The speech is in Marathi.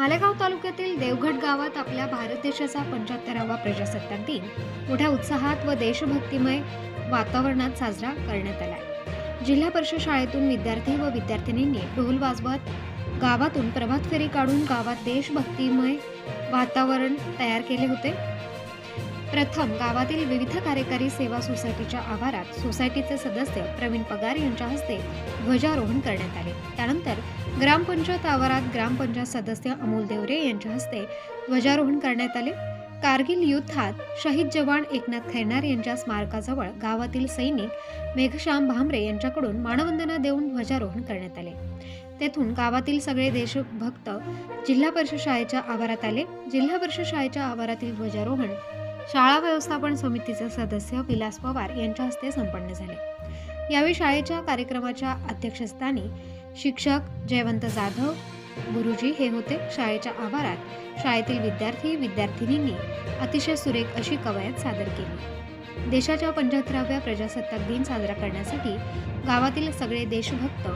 मालेगाव तालुक्यातील देवगड गावात आपल्या भारत देशाचा पंच्याहत्तरावा प्रजासत्ताक दिन. मोठ्या उत्साहात व देशभक्तिमय वातावरणात साजरा करण्यात आला जिल्हा परिषद शाळेतून विद्यार्थी व विद्यार्थिनींनी ढोल वाजवत गावातून प्रभात फेरी काढून गावात देशभक्तिमय वातावरण तयार केले होते. प्रथम गावातील विविध कार्यकारी सेवा सोसायटीच्या आवारात सोसायटीचे सदस्य प्रवीण पगार यांच्या हस्ते ध्वजारोहण करण्यात आले. त्यानंतर ग्रामपंचायत आवारात ग्रामपंचायत सदस्य अमोल देवरे यांच्या हस्ते ध्वजारोहण करण्यात आले. कारगिल युद्धात शहीद जवान एकनाथ खैरनार यांच्या स्मारकाजवळ गावातील सैनिक मेघश्याम भामरे यांच्याकडून मानवंदना देऊन ध्वजारोहण करण्यात आले. तेथून गावातील सगळे देशभक्त जिल्हा परिषद शाळेच्या आवारात आले. जिल्हा परिषद शाळेच्या आवारातील ध्वजारोहण शाळा व्यवस्थापन समितीचे सदस्य विलास पवार यांच्या हस्ते संपन्न झाले. यावेळी शाळेच्या कार्यक्रमाच्या अध्यक्षस्थानी शिक्षक जयवंत जाधव गुरुजी हे होते. शाळेच्या आवारात शाळेतील विद्यार्थी विद्यार्थिनींनी अतिशय सुरेख अशी कवायत सादर केली. देशाच्या पंच्याहत्तराव्या प्रजासत्ताक दिन साजरा करण्यासाठी गावातील सगळे देशभक्त